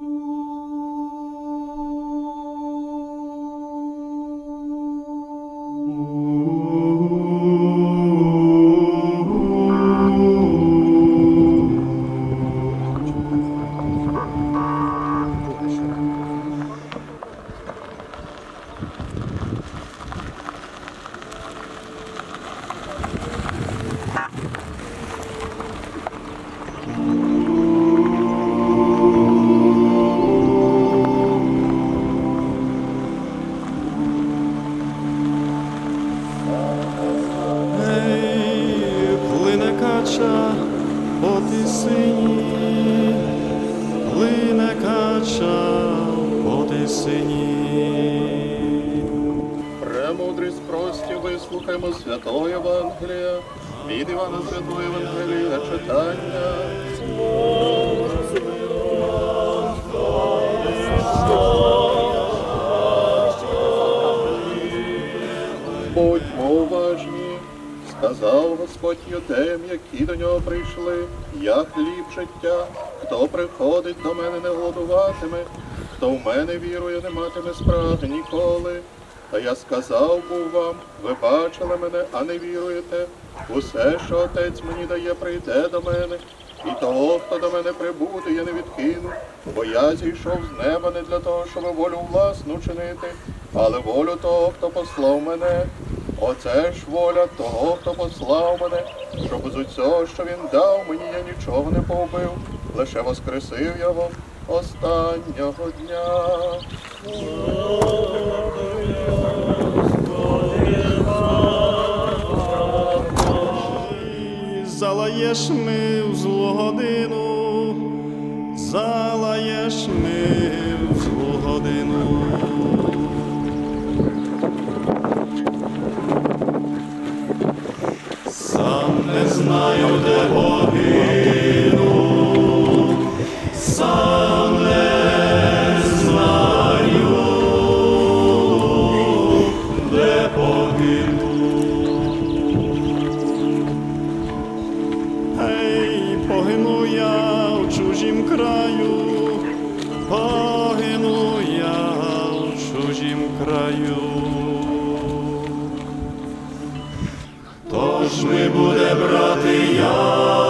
Ей, кача по тисині, плине кача по тисині. Премудрість прості, вислухаймо святого Євангелія, від Івана Святого Євангелія читання. Будьмо уважні, сказав Господь юдеям, які до нього прийшли, я хліб життя, хто приходить до мене, не голодуватиме, хто в мене вірує, не матиме спраги ніколи. А я сказав був вам, ви бачили мене, а не віруєте. Усе, що отець мені дає, прийде до мене, і того, хто до мене прибуде, я не відкину, бо я зійшов з неба не для того, щоб волю власну чинити, але волю того, хто послав мене. Оце ж воля того, хто послав мене, щоб з усього, що він дав мені, я нічого не побив, лише воскресив його останнього дня. Залаєш ми в злу годину, залаєш ми в злу годину. Краю, погину я в чужім краю. Тож ми буде брати яму?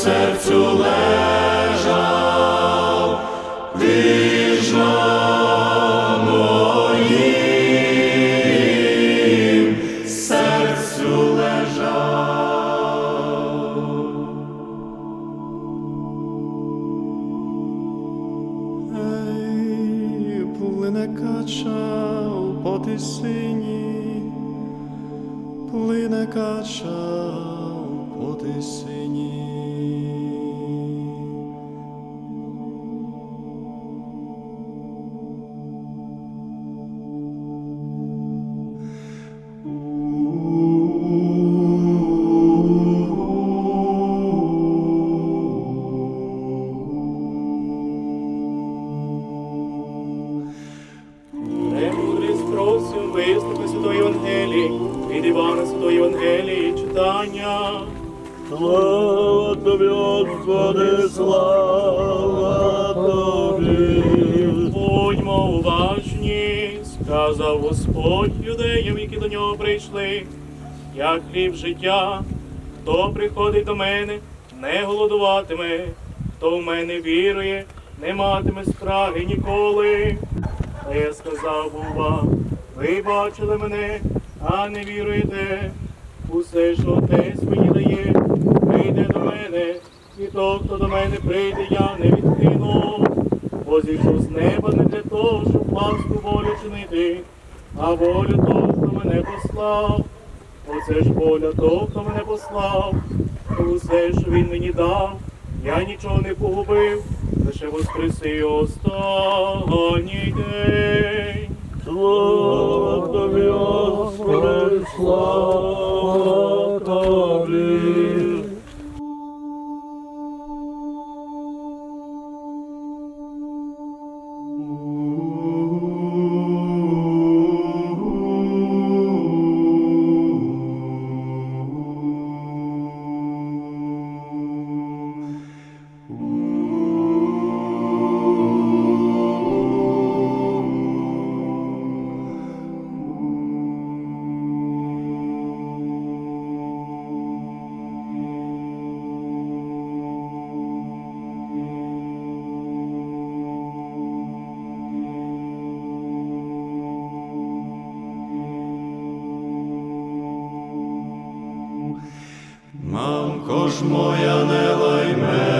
Серцю лежав, до мене, не голодуватиме, хто в мене вірує, не матиме спраги ніколи. А я сказав був вам, ви бачили мене, а не віруєте. Усе, що отець мені дає, прийде до мене, і то, хто до мене прийде, я не відкину. Бо зійшов з неба не для того, щоб ласку волю чинити, а волю того, хто мене послав. Оце ж воля того, хто мене послав. Усе, що він мені дав, я нічого не погубив, лише воскреси останній день. Слава тобі, Господи, слава Ж моя, не лай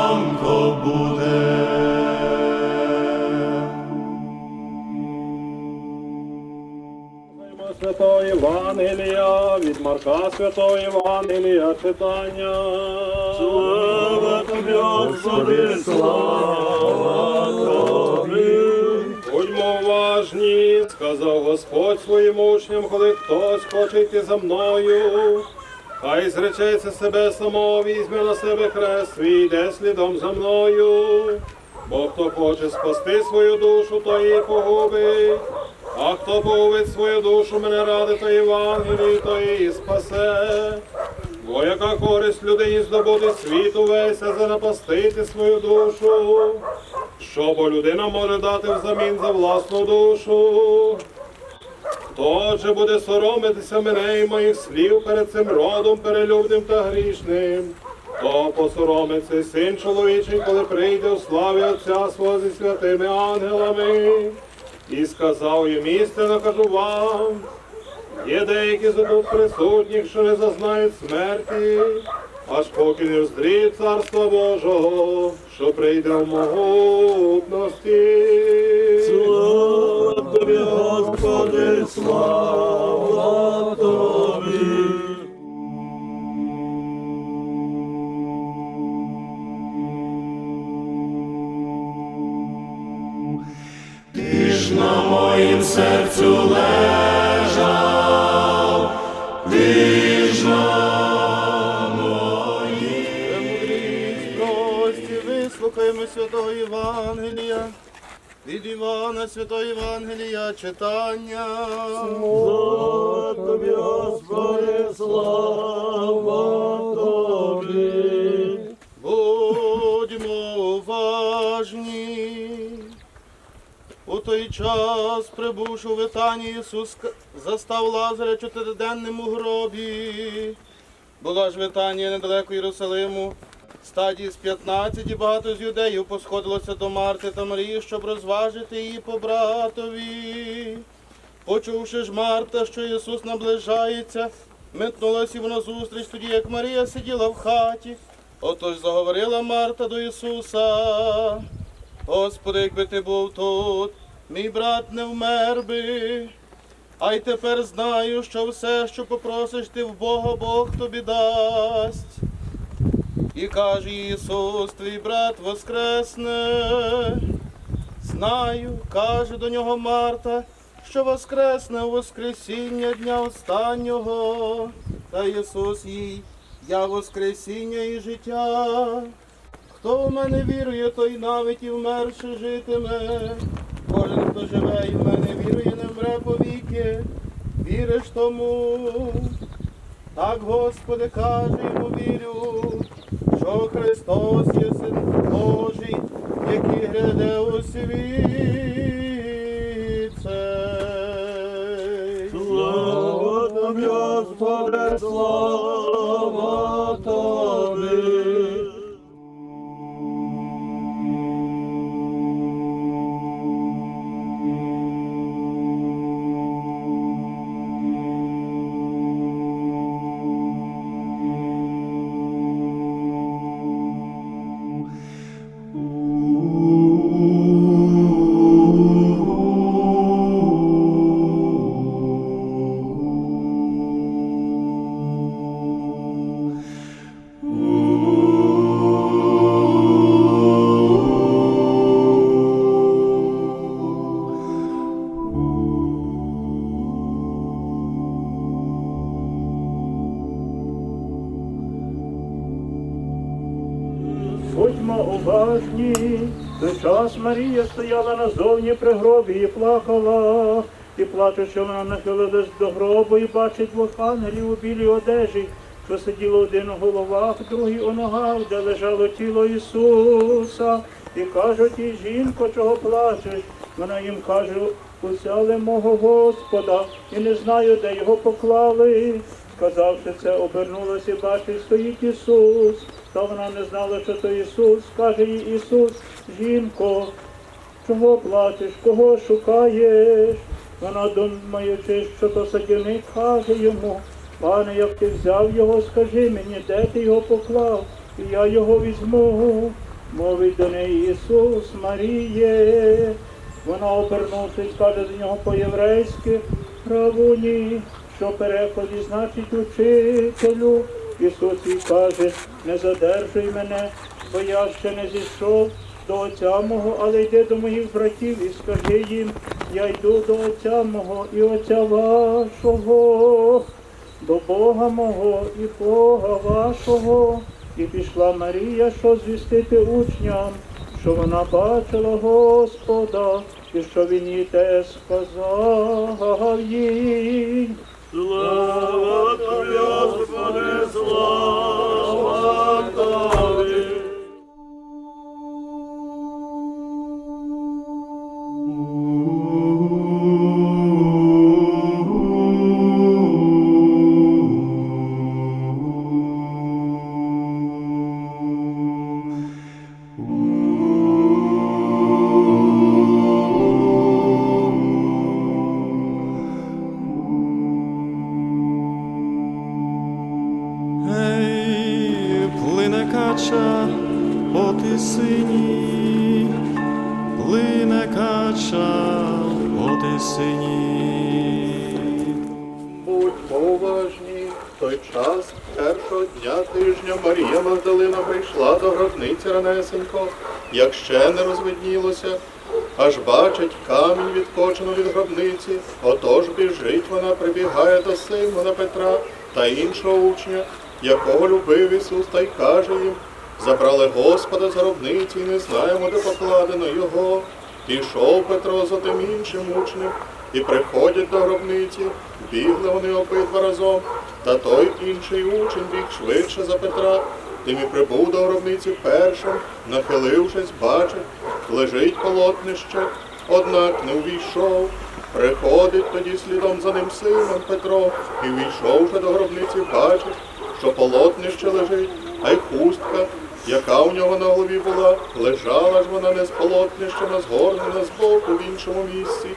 мамко, буде. Святого Євангелія, від Марка Святого Євангелія читання. Слава тобі, Господи, слава тобі. Будьмо уважні, сказав Господь своїм учням, коли хтось хоче йти за мною. Хай зречеться себе самого, візьме на себе хрест свій, йде слідом за мною. Бо хто хоче спасти свою душу, то її погубить. А хто погубить свою душу, мене ради, то Євангелії, то її спасе. Бо яка користь людині здобути світу весь, а занапастити свою душу? Що бо людина може дати взамін за власну душу? Хто же буде соромитися мене і моїх слів перед цим родом перелюбним та грішним? То посоромиться син чоловічий, коли прийде у славі Отця свого зі святими ангелами. І сказав їм істинно кажу вам, Є деякі з тут присутніх, що не зазнають смерті, аж поки не вздріють царства Божого, що прийде в могутності. Тобі, Господи, слава тобі. Ти ж на моїм серцю лежав, ти ж на моїм. Вислухаймо святого Євангелія Від Івана Святої Євангелія читання. Слава тобі, Господи, слава тобі. Будьмо уважні. У той час, прибувши в Витанію, Ісус застав Лазаря чотириденним у гробі. Була ж Витанія недалеко Єрусалиму. Стадії з 15 і багато з юдеїв посходилося до Марти та Марії, щоб розважити її по братові. Почувши ж Марта, що Ісус наближається, метнулася йому назустріч тоді, як Марія сиділа в хаті. Отож заговорила Марта до Ісуса. Господи, якби ти був тут, мій брат не вмер би. А й тепер знаю, що все, що попросиш ти в Бога, Бог тобі дасть. І каже Ісус, твій брат воскресне. Знаю, каже до нього Марта, що воскресне Воскресіння дня останнього. Та Ісус їй, я Воскресіння і життя. Хто в мене вірує, той навіть і вмерши житиме. Кожен, хто живе і в мене вірує, не вмре повіки. Віриш тому. Так, Господи, каже йому вірю, що Христос є Син Божий, який гряде у світ цей. Слава тобі, слава Марія стояла назовні при гробі і плакала. І плаче, що вона нахилилась до гробу і бачить двох ангелів у білій одежі, що сиділо один у головах, другий у ногах, де лежало тіло Ісуса. І кажуть їй, жінко, чого плачеш? Вона їм каже, узяли мого Господа, і не знаю, де його поклали. Сказавши це, обернулася і бачить, стоїть Ісус. Та вона не знала, що то Ісус. Каже їй Ісус, жінко, чого плачеш, кого шукаєш? Вона, думаючи, що то садівник, каже йому, пане, як ти взяв його, скажи мені, де ти його поклав, і я його візьму. Мовить до неї Ісус, Маріє. Вона, обернувшись, каже до нього по-єврейськи, Равуні, що в перекладі значить учителю. Ісус їй каже, не задержуй мене, бо я ще не зійшов до Отця мого, але йди до моїх братів і скажи їм, я йду до Отця мого і Отця вашого, до Бога мого і Бога вашого. І пішла Марія, що звістити учням, що вона бачила Господа, і що він їй те сказав їй. Слава тобі, Господи, слава плине кача по тисині, плине кача по тисині. Будьмо уважні. В той час першого дня тижня Марія Магдалина прийшла до гробниці ранесенько, як ще не розвиднілося, аж бачить камінь відкочено від гробниці. Отож біжить вона, прибігає до Симона Петра та іншого учня, якого любив Ісус, та й каже їм, забрали Господа з гробниці і не знаємо, де покладено його. Пішов Петро за тим іншим учнем, і приходять до гробниці, бігли вони обидва разом, та той інший учень біг швидше за Петра, тим і прибув до гробниці першим, нахилившись, бачить, лежить полотнище, однак не увійшов. Приходить тоді слідом за ним Симон Петро, і війшовши до гробниці, бачить, що полотнище лежить, а й хустка, яка у нього на голові була, лежала ж вона не з полотнищем, а згорнена збоку в іншому місці.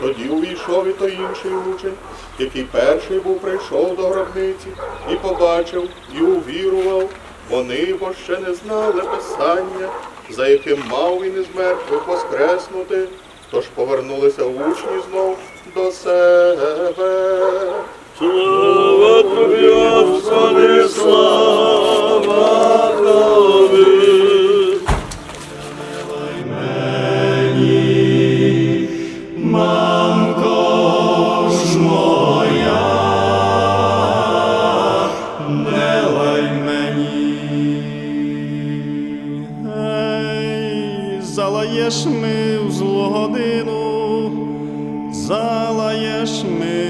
Тоді увійшов і той інший учень, який перший був прийшов до гробниці, і побачив, і увірував. Вони бо ще не знали писання, за яким мав він із мертвих воскреснути. Тож повернулися учні знов до себе. Слава тобі, Господи, слава тобі. Мамко ж моя, не лай мені. Залаєш ми в злу годину, залаєш ми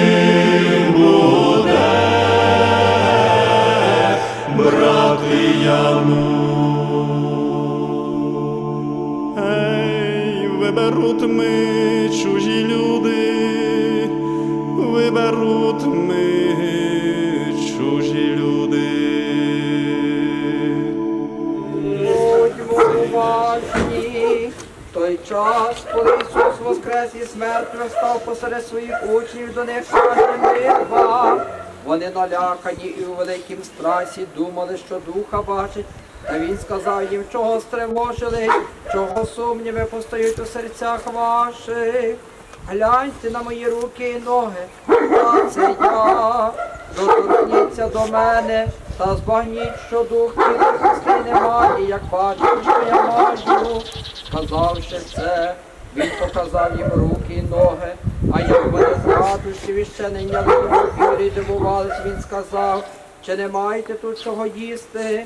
коли Ісус воскрес із мертвих, став посеред своїх учнів, до них мир. Вони налякані і у великім страсі думали, що духа бачать. Та він сказав їм, чого стривожились, чого сумніви постають у серцях ваших. Гляньте на мої руки і ноги, та це я. Доторкніться до мене та збагніть, що дух хистей немає, як бачите, що я маю. Сказавши це, він показав їм руки і ноги, а як вони з і йняли йому вірі, дивувались, він сказав, чи не маєте тут чого їсти?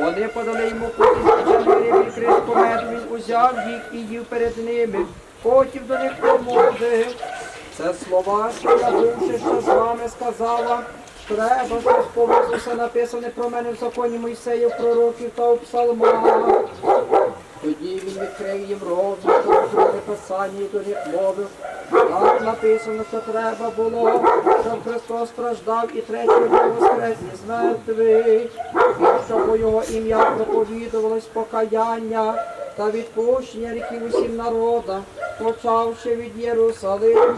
Вони подали йому потім і кришку меду, він узяв їх і їв перед ними, потім до них промовив. Це слова, що я бувши, що з вами сказала. Треба, що сповнилося написане про мене в законі Мойсеїв, пророків та у псалмах. Тоді він відкрив їм рот, що розуміли писання до них мовив. Так написано, що треба було, щоб Христос страждав і дня воскрес із мертвих, і щоб у його ім'я проповідувалось покаяння та відпущення гріхів усім народам, почавши від Єрусалиму.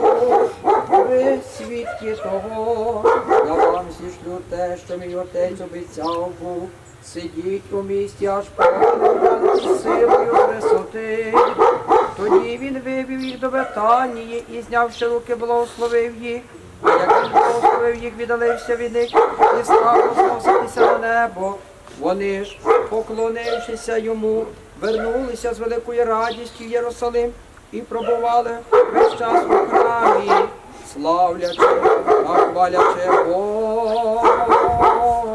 Ви свідки того, я вам зішлю те, що мій отець обіцяв був. Сидіть у місті, аж поки силою висоти. Тоді він вивів їх до Betанії і, знявши руки, благословив їх. Як він благословив їх, віддалився від них і став розноситися на небо. Вони ж, поклонившися йому, вернулися з великою радістю в Єрусалим і пробували весь час у храмі, славлячи хвалячи Бога.